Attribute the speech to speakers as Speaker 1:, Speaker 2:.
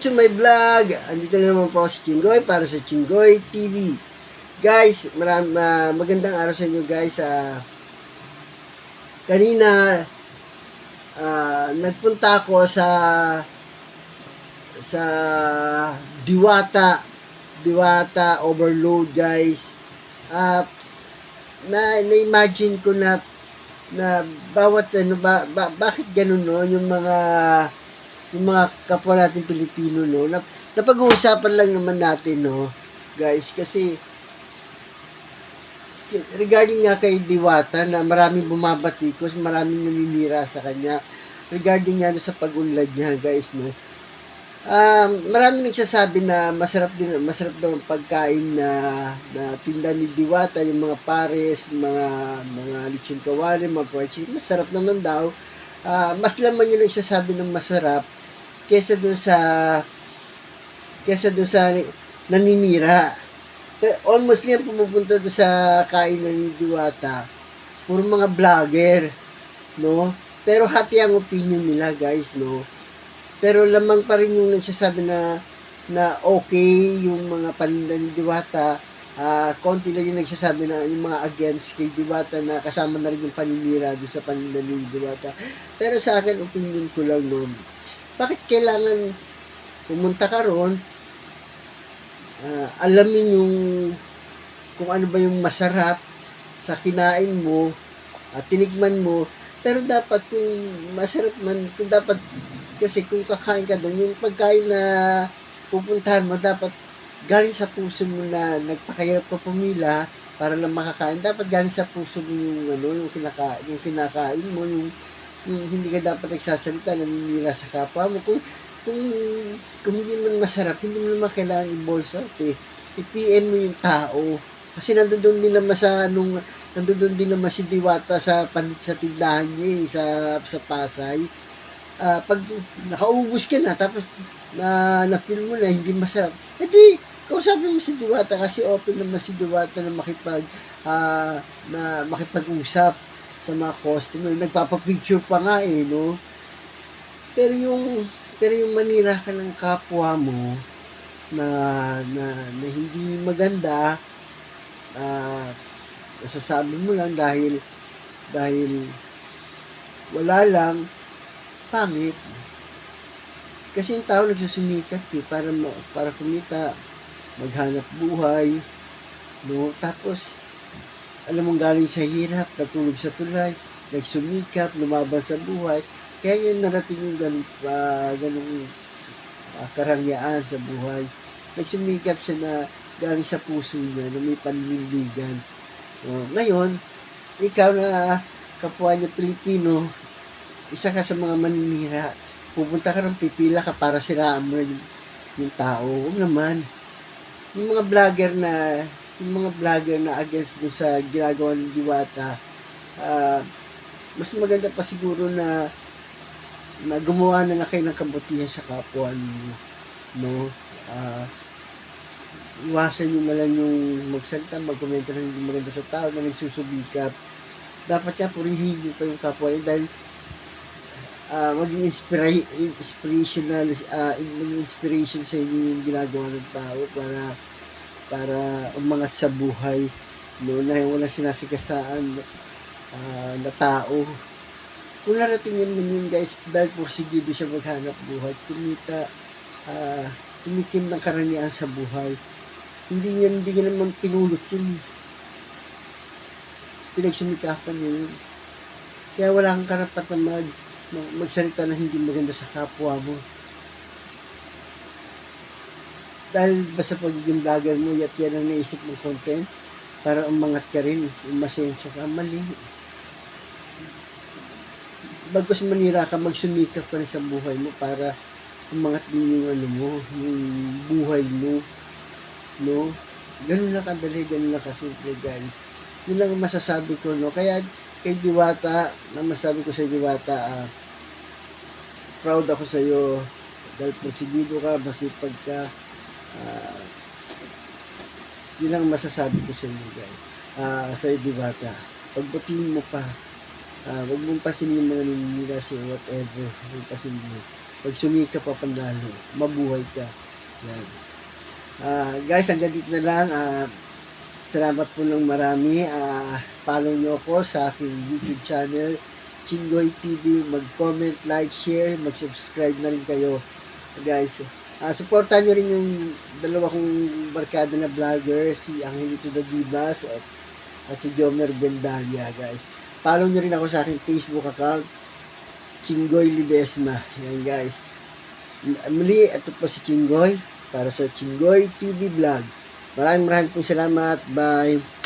Speaker 1: to my vlog! Andito na naman po si Chingoy para sa Chingoy TV. Guys, maram, ah, magandang araw sa inyo guys. Ah, kanina, ah, nagpunta ako sa sa Diwata Diwata Overload guys. Ah, na na-imagine ko na na bawat ano ba, ba bakit ganun no yung mga yung mga kapwa natin Pilipino no na, napag-uusapan lang naman natin no guys kasi regarding nga kay Diwata na maraming bumabatikos maraming naninira sa kanya regarding nga sa pag-unlad niya guys no. Um, maraming nagsasabi na masarap din masarap daw ang pagkain na na tinda ni Diwata yung mga pares mga mga lechon kawali mga chicken masarap naman daw Ah, mas laman yung nagsasabi ng masarap kesa dun sa kesa dun sa naninira. Pero almost yan pumupunta doon sa kainan ni Diwata. Puro mga vlogger, no? Pero hati ang opinion nila, guys, no? Pero lamang pa rin yung nagsasabi na na okay yung mga paninda ni Diwata. Ah, konti lang yung nagsasabi na yung mga against kay Diwata na kasama na rin yung paninira doon sa paninda ni Diwata. Pero sa akin, opinion ko lang, no? Bakit kailangan pumunta ka ron, ah, alamin yung kung ano ba yung masarap sa kinain mo at tinikman mo pero dapat kung masarap man kung dapat kasi kung kakain ka doon yung pagkain na pupuntahan mo dapat galing sa puso mo na nagpakahirap ka pumila para lang makakain dapat galing sa puso mo yung ano yung kinakain yung kinakain mo yung, yung hindi ka dapat nagsasalita naninira sa kapwa mo kung kung kung hindi man masarap, hindi mo naman kailangan i-balls out eh. I-PM mo yung tao. Kasi nandoon din naman sa nung nandoon din naman si Diwata sa pan, sa tindahan niya eh, sa sa Pasay. Ah, pag nakaubos ka na tapos na na-feel mo na hindi masarap, edi kausapin mo si Diwata kasi open naman si Diwata na makipag ah, na makipag-usap sa mga customer. Nagpapa-picture pa nga eh, no? Pero yung pero yung manira ka ng kapwa mo na na, na hindi maganda ah nasasabi mo lang dahil dahil wala lang pangit kasi yung tao nagsusumikap eh, para para kumita maghanap buhay no tapos alam mong galing sa hirap natulog sa tulay nagsumikap lumaban sa buhay kaya yun narating yung ganun, uh, ganung ah, karangyaan sa buhay. Nagsumikap siya na galing sa puso niya na may panliligan. O, ngayon, ikaw na kapwa niya Pilipino, isa ka sa mga maninira, pupunta ka rin, pipila ka para siraan mo yung, yung tao. Huwag naman. Yung mga vlogger na, yung mga vlogger na against dun sa ginagawa ng Diwata, ah, mas maganda pa siguro na na gumawa na na kayo ng kabutihan sa kapwa niyo, no? Ah, iwasan nyo na lang yung magsalita, magkomento ng maganda sa tao na nagsusubikap. Dapat ka purihin nyo pa yung kapwa niyo dahil ah, maging inspira- inspirational, ah, maging inspiration sa inyo yung ginagawa ng tao para para umangat sa buhay no na wala sinasikasaan ah, na tao kung narating yun nun yun guys, dahil porsigido siya maghanap buhay, kumita, ah, tumikim ng karamihan sa buhay. Hindi niya, hindi niya naman pinulot yun. Pinagsumikapan niya yun. Kaya wala kang karapatan mag, mag- magsalita na hindi maganda sa kapwa mo. Dahil basta pagiging vlogger mo, yat yan ang naisip mong content, para umangat ka rin, umasenso ka, mali bagos manira ka, magsumikap ka rin sa buhay mo para umangat din yung ano mo, yung buhay mo. No? Ganun lang kadali, ganun lang kasimple guys. Yun lang ang masasabi ko, no? Kaya kay Diwata, na masabi ko sa Diwata, ah, proud ako sa iyo dahil porsigido ka, masipag ka, ah, yun ang masasabi ko sa inyo guys. Ah, sa iyo Diwata, pagbutihin mo pa, Ah, wag mong pansinin yung mga naninira sa whatever. Huwag pansinin mo. Pag sumika pa panalo, mabuhay ka. Yan. Ah, guys, hanggang dito na lang. Ah, salamat po ng marami. Ah, follow nyo ako sa aking YouTube channel, Chingoy TV. Mag-comment, like, share, mag-subscribe na rin kayo. Guys, ah, supportan nyo rin yung dalawa kong barkada na vlogger, si Angelito da Divas at, at si Jomer Bendalia, guys. Follow nyo rin ako sa aking Facebook account, Chingoy Lidesma. Yan, guys. Muli, ito po si Chingoy para sa Chingoy TV Vlog. Maraming maraming pong salamat. Bye.